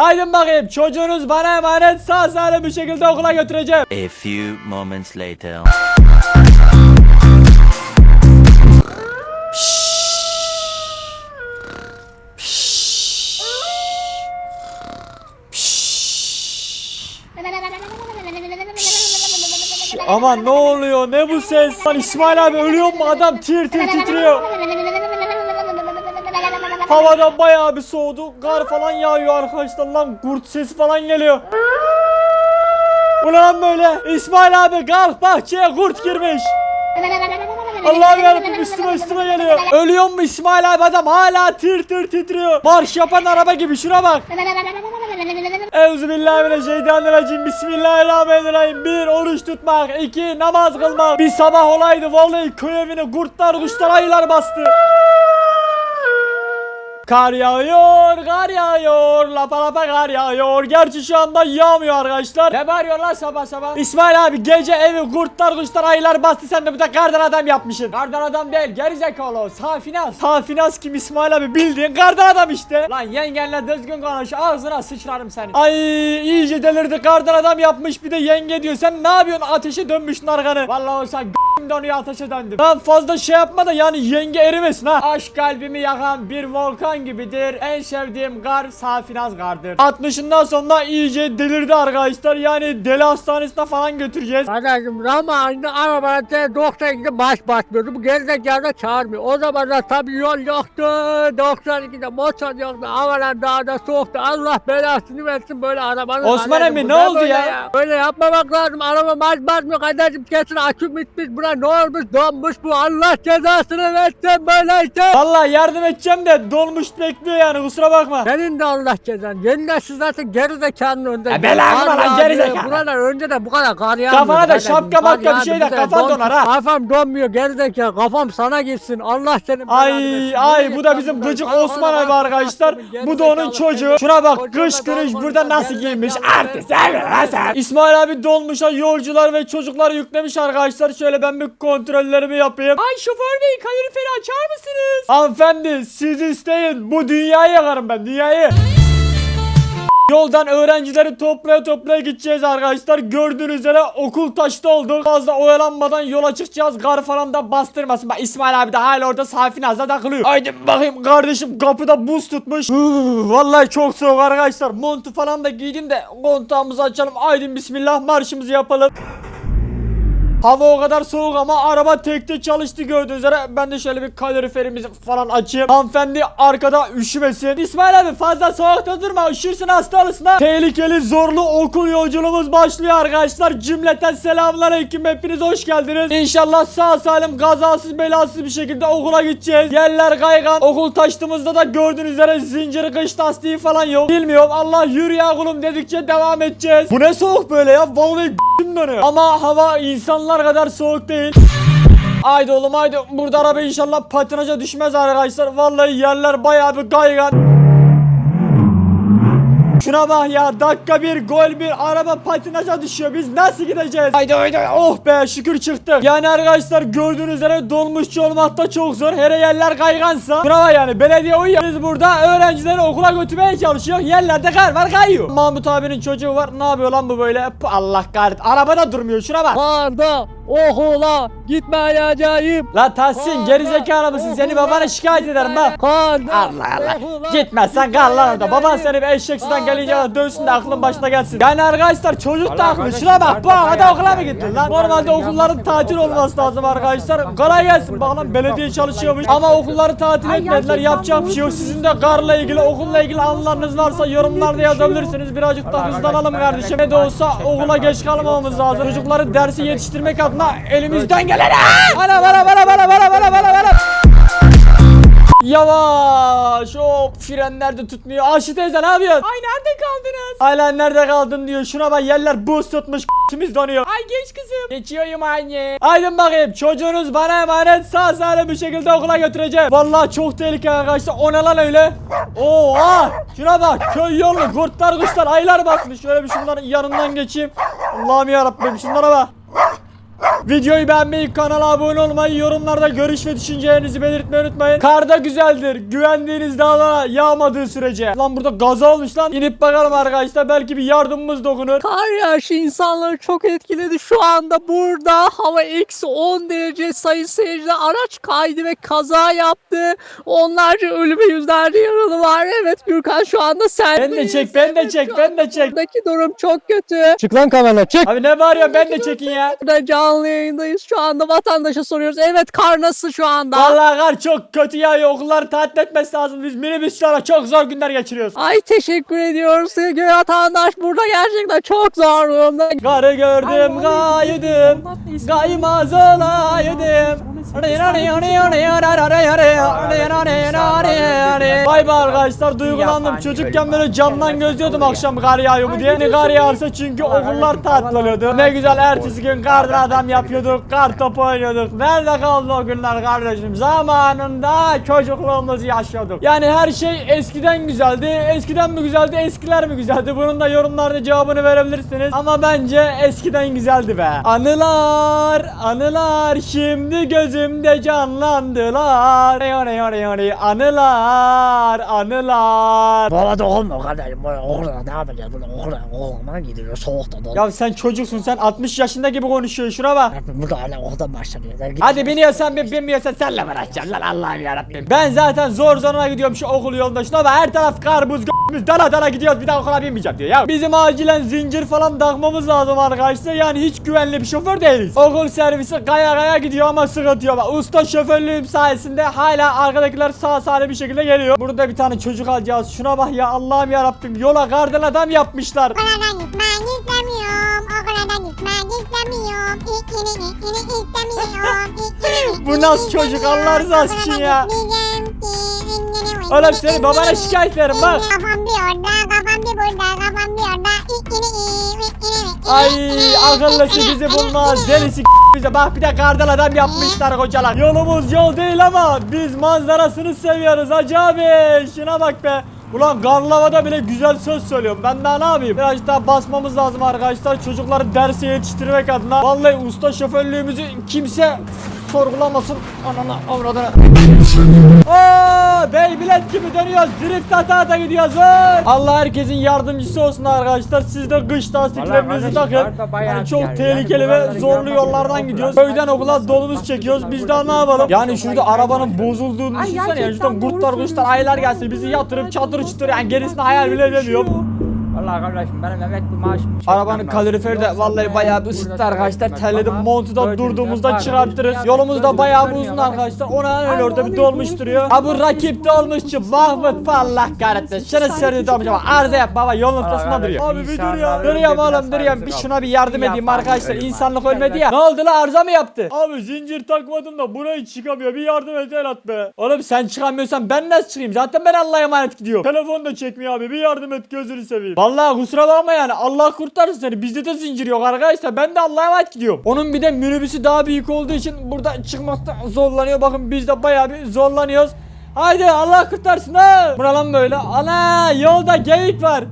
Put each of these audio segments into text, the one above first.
Aydın bakayım çocuğunuz bana emanet sağ salim bir şekilde okula götüreceğim. A few moments later. Aman ne oluyor ne bu ses? Lan İsmail abi ölüyor mu adam tir tir titriyor. Havadan bayağı bir soğudu. Kar falan yağıyor arkadaşlar lan kurt sesi falan geliyor. Ulan böyle İsmail abi kalk bahçeye kurt girmiş. Allah'ım yarabbim üstüme üstüme geliyor. Ölüyor mu İsmail abi adam hala tir tir titriyor. Marş yapan araba gibi şuna bak. Euzubillahimineşşeytanirracim. Bismillahirrahmanirrahim. Bir oruç tutmak. iki namaz kılmak. Bir sabah olaydı vallahi köy evine kurtlar kuşlar ayılar bastı. Kar yağıyor, kar yağıyor, lapa lapa kar yağıyor. Gerçi şu anda yağmıyor arkadaşlar. Ne bağırıyor lan sabah sabah? İsmail abi gece evi kurtlar kuşlar ayılar bastı sen de bu da kardan adam yapmışsın. Kardan adam değil gerizekalı. Safinaz. Safinaz kim İsmail abi bildiğin kardan adam işte. Lan yengenle düzgün konuş ağzına sıçrarım seni. Ay iyice delirdi kardan adam yapmış bir de yenge diyor. Sen ne yapıyorsun ateşe dönmüşsün arkanı. Vallahi olsa g***im donuyor ateşe döndüm. Lan fazla şey yapma da yani yenge erimesin ha. Aşk kalbimi yakan bir volkan gibidir. En sevdiğim gar Safinaz gardır. 60'ından sonra iyice delirdi arkadaşlar. Yani deli hastanesine falan götüreceğiz. Kardeşim zamanında arabada doktora gidip baş batmıyordu. Bu gerizekalı da çağırmıyor. O zamanlar tabii yol yoktu. 92'de motor yoktu. Havalar dağda soğuktu. Allah belasını versin böyle arabanın. Osman emmi, ne oldu böyle ya? Böyle yapmamak lazım. Araba baş batmıyor. Kardeşim kesin akü bitmiş. Buna ne olmuş donmuş bu. Allah cezasını versin böyle işte. Vallahi yardım edeceğim de dolmuş bekliyor yani kusura bakma. Senin de Allah cezan. Yeniden zaten gerizekalının önünde. Ya belanı Kar lan, yağıyor. gerizekalı. Buralar önce de bu kadar kar yağmıyor. Kafana da şapka Kar makka bir şey bize kafan don- donar ha. Kafam donmuyor gerizekalı. Kafam sana gitsin. Allah senin Ay ay bu da bizim gıcık. Osman abi arkadaşlar. Bu da onun çocuğu. Şuna bak kış kırış burada nasıl giymiş. sen. İsmail abi dolmuşa yolcular ve çocuklar yüklemiş arkadaşlar. Şöyle ben bir kontrollerimi yapayım. Ay şoför bey kaloriferi açar mısınız? Hanımefendi siz isteyin. Bu dünyayı yakarım ben dünyayı. Yoldan öğrencileri toplaya toplaya gideceğiz arkadaşlar. Gördüğünüz üzere okul taşta oldu. Fazla oyalanmadan yola çıkacağız. Gar falan da bastırmasın. Bak İsmail abi de hala orada Safinaz'da takılıyor. Haydi bakayım kardeşim kapıda buz tutmuş. Hıh, Vallahi çok soğuk arkadaşlar. Montu falan da giydim de kontağımızı açalım. Haydi bismillah marşımızı yapalım. Hava o kadar soğuk ama araba tekte çalıştı gördüğünüz üzere. Ben de şöyle bir kaloriferimizi falan açayım. Hanımefendi arkada üşümesin. İsmail abi fazla soğukta durma. Üşürsün hasta olursun ha. Tehlikeli zorlu okul yolculuğumuz başlıyor arkadaşlar. Cümleten selamünaleyküm. Hepiniz hoş geldiniz. İnşallah sağ salim kazasız belasız bir şekilde okula gideceğiz. Yerler kaygan. Okul taştığımızda da gördüğünüz üzere zinciri kış lastiği falan yok. Bilmiyorum Allah yürü ya kulum dedikçe devam edeceğiz. Bu ne soğuk böyle ya. Vallahi dönüyor. Ama hava insanlar kadar soğuk değil. Haydi oğlum haydi. Burada araba inşallah patinaja düşmez arkadaşlar. Vallahi yerler bayağı bir kaygan. Şuna bak ya dakika bir gol bir araba patinaja düşüyor. Biz nasıl gideceğiz? Haydi haydi oh be şükür çıktık Yani arkadaşlar gördüğünüz üzere dolmuşçu olmak da çok zor. Her yerler kaygansa. Şuna bak yani belediye uyuyor. Biz burada öğrencileri okula götürmeye çalışıyor Yerlerde kar var kayıyor. Mahmut abinin çocuğu var. Ne yapıyor lan bu böyle? Allah kahretsin. Arabada durmuyor şuna bak Karda okula gitmeyeceğim. La Tahsin gerizekalı mısın seni babana şikayet ederim bak Karda Allah Allah. Gitmezsen kal lan orada. Baban seni bir eşek sudan gelince dövsün de aklın başına gelsin. Yani arkadaşlar çocuk da haklı. Şuna bak. Bu havada okula mı gittin lan? Normalde okulların tatil olması lazım arkadaşlar. Kolay gelsin bakalım belediye çalışıyormuş. Ama okulları tatil etmediler. Yapacak bir şey yok. Sizin de karla ilgili okulla ilgili anılarınız varsa yorumlarda yazabilirsiniz. Birazcık da hızlanalım kardeşim. Ne de olsa okula geç kalmamamız lazım. Çocukları dersi yetiştirmek adına elimizden geleni. Bana bana bana bana bana bana bana bana. Yavaş hop frenler de tutmuyor. Ayşe teyze ne yapıyorsun? Ay nerede kaldınız? Hala nerede kaldın diyor. Şuna bak yerler buz tutmuş kimiz donuyor. Ay geç kızım. Geçiyorum anne. Aydın bakayım çocuğunuz bana emanet sağ salim bir şekilde okula götüreceğim. Vallahi çok tehlikeli arkadaşlar. O ne lan öyle? Oha şuna bak köy yolu kurtlar kuşlar aylar basmış. Şöyle bir şunların yanından geçeyim. Allah'ım yarabbim şunlara bak. Arr! Videoyu beğenmeyi, kanala abone olmayı, yorumlarda görüş ve düşüncelerinizi belirtmeyi unutmayın. Karda güzeldir. Güvendiğiniz dağlara yağmadığı sürece. Lan burada gaza olmuş lan. İnip bakalım arkadaşlar. Belki bir yardımımız dokunur. Kar yağışı insanları çok etkiledi. Şu anda burada hava eksi 10 derece sayın seyirciler. Araç kaydı ve kaza yaptı. Onlarca ölü ve yüzlerce yaralı var. Evet Gürkan şu anda sen. Ben de çek, ben de çek, ben de çek. Buradaki durum çok kötü. Çık lan kamerana çık. Abi ne bağırıyorsun? Ben de çekin ya. Burada canlı yayındayız şu anda vatandaşa soruyoruz. Evet kar nasıl şu anda? Vallahi kar çok kötü yağıyor. Okulları tatil etmesi lazım. Biz minibüslerle çok zor günler geçiriyoruz. Ay teşekkür ediyoruz sevgili vatandaş. Burada gerçekten çok zor durumda. Karı gördüm kaydım. Kaymaz olaydım. Vay be arkadaşlar duygulandım. Çocukken böyle camdan gözlüyordum akşam kar yağıyor mu diye. Yani kar yağarsa çünkü okullar tatil oluyordu. Ne güzel ertesi gün kardan adam yapıyorduk. Kar topu oynuyorduk. Nerede kaldı o günler kardeşim? Zamanında çocukluğumuzu yaşıyorduk. Yani her şey eskiden güzeldi. Eskiden mi güzeldi, eskiler mi güzeldi? Bunun da yorumlarda cevabını verebilirsiniz. Ama bence eskiden güzeldi be. Anılar, anılar şimdi gözümde canlandılar. Anılar, anılar. Baba da olmuyor kardeşim. Böyle okula ne yapacağız? Böyle okula okula gidiyor soğukta da. Ya sen çocuksun sen 60 yaşında gibi konuşuyorsun şuna bak. Burada hala okuldan başlanıyor. Sen git. Hadi biniyorsan bin binmiyorsan senle mi uğraşacaksın lan Allah'ım yarabbim. Ben zaten zor zoruna gidiyorum şu okul yolunda şuna bak her taraf kar buz g***müz dala dala gidiyoruz bir daha okula binmeyeceğim diyor ya. Bizim acilen zincir falan takmamız lazım arkadaşlar yani hiç güvenli bir şoför değiliz. Okul servisi kaya kaya gidiyor ama sıkıntı yok. Bak, Usta şoförlüğüm sayesinde hala arkadakiler sağ salim bir şekilde geliyor. Burada bir tane çocuk alacağız şuna bak ya Allah'ım yarabbim yola kardan adam yapmışlar. Okula gitmek istemiyorum. Bu nasıl çocuk Allah rızası için ya. Oğlum seni babana şikayet ederim bak. Kafam bir orada, kafam bir burada, kafam bir orada. Ay akıllısı bizi bulmaz delisi bize bak bir de kardan adam yapmışlar kocalar Yolumuz yol değil ama biz manzarasını seviyoruz hacı abi şuna bak be Ulan Garlava'da bile güzel söz söylüyorum. Ben daha ne yapayım? Biraz daha basmamız lazım arkadaşlar. Çocukları derse yetiştirmek adına. Vallahi usta şoförlüğümüzü kimse sorgulamasın. Anana avradına. Aa, Beybilet gibi dönüyoruz. Drift ata ata gidiyoruz. Allah herkesin yardımcısı olsun arkadaşlar. Siz de kış lastiklerinizi takın. Yani çok tehlikeli ve zorlu yollardan gidiyoruz. Köyden okula dolunuz çekiyoruz. Biz daha ne yapalım? Yani şurada arabanın bozulduğunu düşünsene. Yani şuradan kurtlar kuşlar aylar gelsin. Bizi yatırıp çatır çutur yani gerisini hayal bile edemiyorum. Vallahi kardeşim benim emekli maaşım Arabanın kaloriferi de vallahi bayağı bir ısıttı arkadaşlar. Terledim montu da durduğumuzda çıkartırız. Yolumuz da bayağı bir uzun arkadaşlar. Ona öyle orada bir dolmuş duruyor. Ha bu rakip dolmuşçu Mahmut Allah kahretsin. Şunu söyledi dolmuş ama arıza yap baba yolun ortasında duruyor. Abi bir dur ya. Duruyorum oğlum duruyorum. Bir şuna bir yardım edeyim arkadaşlar. İnsanlık ölmedi ya. Ne oldu la arıza mı yaptı? Abi zincir takmadım da burayı çıkamıyor. Bir yardım et el at be. Oğlum sen çıkamıyorsan ben nasıl çıkayım? Zaten ben Allah'a emanet gidiyorum. Telefon da çekmiyor abi. Bir yardım et gözünü seveyim. Vallahi kusura bakma yani. Allah kurtarsın seni. Bizde de zincir yok arkadaşlar. Ben de Allah'a emanet gidiyorum. Onun bir de minibüsü daha büyük olduğu için burada çıkmakta zorlanıyor. Bakın biz de bayağı bir zorlanıyoruz. Haydi Allah kurtarsın ha. Buna lan böyle. Ana yolda geyik var.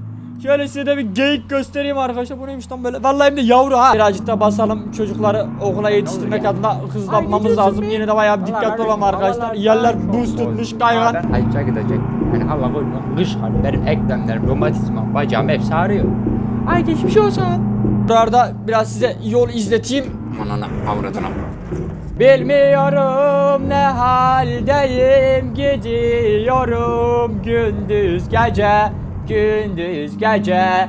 Şöyle size de bir geyik göstereyim arkadaşlar. Bu neymiş lan böyle? Vallahi de yavru ha. Birazcık da basalım çocukları okula yetiştirmek adına hızlanmamız lazım. Yine de bayağı bir dikkatli olalım arkadaşlar. Yerler buz tutmuş kaygan. Ayıca gidecek. Yani hava koyma. Kış var. Benim eklemlerim, romatizma, bacağım hepsi ağrıyor. Ay geçmiş olsun. Buralarda biraz size yol izleteyim. Anana avradına. Bilmiyorum ne haldeyim gidiyorum gündüz gece gündüz gece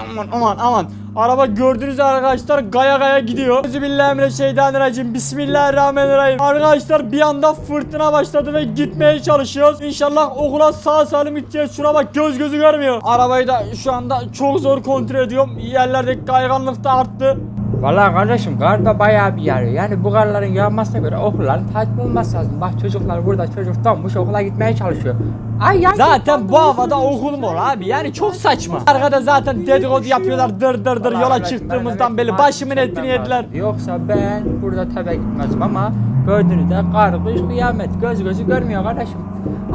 Aman aman aman Araba gördünüz arkadaşlar gaya gaya gidiyor. Bismillahirrahmanirrahim. Bismillahirrahmanirrahim. Arkadaşlar bir anda fırtına başladı ve gitmeye çalışıyoruz. İnşallah okula sağ salim gideceğiz. Şuna bak göz gözü görmüyor. Arabayı da şu anda çok zor kontrol ediyorum. Yerlerdeki kayganlık da arttı. Vallahi kardeşim kar da bayağı bir yağıyor. Yani bu karların yağmasına göre okulların tatil olması lazım. Bak çocuklar burada çocuk donmuş okula gitmeye çalışıyor. Ay ya Zaten bu havada okul mu olur abi? Yani çok saçma. Arkada zaten dedikodu yapıyorlar dır dır dır yola çıktığımızdan beri başımın etini yediler. Yoksa ben burada tabi gitmezdim ama gördüğünüzde kar, kış, kıyamet göz gözü görmüyor kardeşim.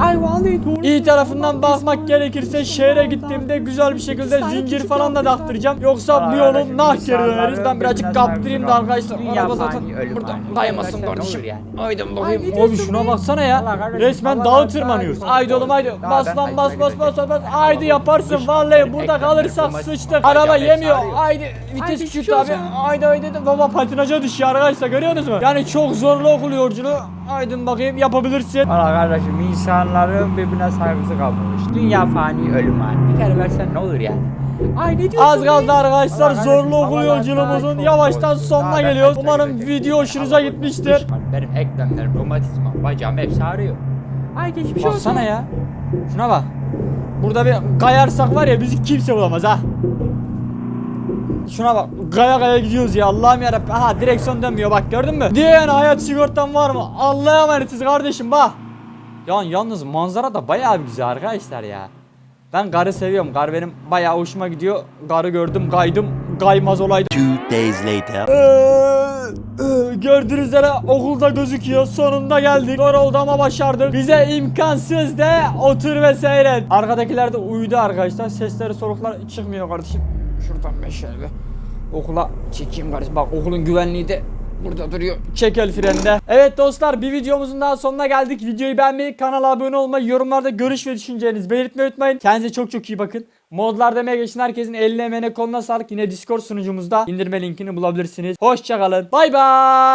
Ay vallahi doğru. İyi tarafından bakmak gerekirse şehre gittiğimde güzel bir şekilde zincir falan da taktıracağım. Yoksa bu yolun nah geri döneriz. Ben birazcık kaptırayım da arkadaşlar. Araba zaten burada kaymasın kardeşim. Aydın bakayım. Abi şuna baksana ya. Resmen dağı tırmanıyoruz. Haydi oğlum haydi. Bas lan bas bas bas bas. Haydi yaparsın. Vallahi burada kalırsak sıçtık. Araba yemiyor. Haydi vites küçült abi. Haydi haydi. Baba patinaja düşüyor arkadaşlar görüyorsunuz mu? Yani çok zorlu okul yolculuğu. Aydın bakayım yapabilirsin. Valla kardeşim insanların birbirine saygısı kalmamış. Dünya fani ölüm hali. Bir kere versen ne olur yani? Ay ne diyorsun Az kaldı arkadaşlar Allah zorlu okul yolculuğumuzun yavaştan sonuna geliyoruz. Umarım video hoşunuza gitmiştir. Benim eklemlerim, romatizma, bacağım hepsi ağrıyor. Ay geçmiş olsun. Baksana ya. Şuna bak. Burada bir kayarsak var ya bizi kimse bulamaz ha. Şuna bak gaya gaya gidiyoruz ya Allah'ım yarabbim. Aha direksiyon dönmüyor bak gördün mü? Diyen hayat sigortan var mı? Allah'a emanetiz kardeşim bak. Ya yalnız manzara da bayağı güzel arkadaşlar ya. Ben garı seviyorum. Gar benim bayağı hoşuma gidiyor. Garı gördüm kaydım. Kaymaz olaydı. Two days later. Ee, Gördüğünüz üzere okulda gözüküyor. Sonunda geldik. Zor oldu ama başardık. Bize imkansız de otur ve seyret. Arkadakiler de uyudu arkadaşlar. Sesleri soluklar çıkmıyor kardeşim. Şuradan ben şöyle okula çekeyim kardeşim. Bak okulun güvenliği de burada duruyor. Çek el frende. Evet dostlar bir videomuzun daha sonuna geldik. Videoyu beğenmeyi, kanala abone olmayı, yorumlarda görüş ve düşüncelerinizi belirtmeyi unutmayın. Kendinize çok çok iyi bakın. Modlar demeye geçin herkesin eline emeğine koluna sağlık. Yine Discord sunucumuzda indirme linkini bulabilirsiniz. Hoşçakalın. Bay bay.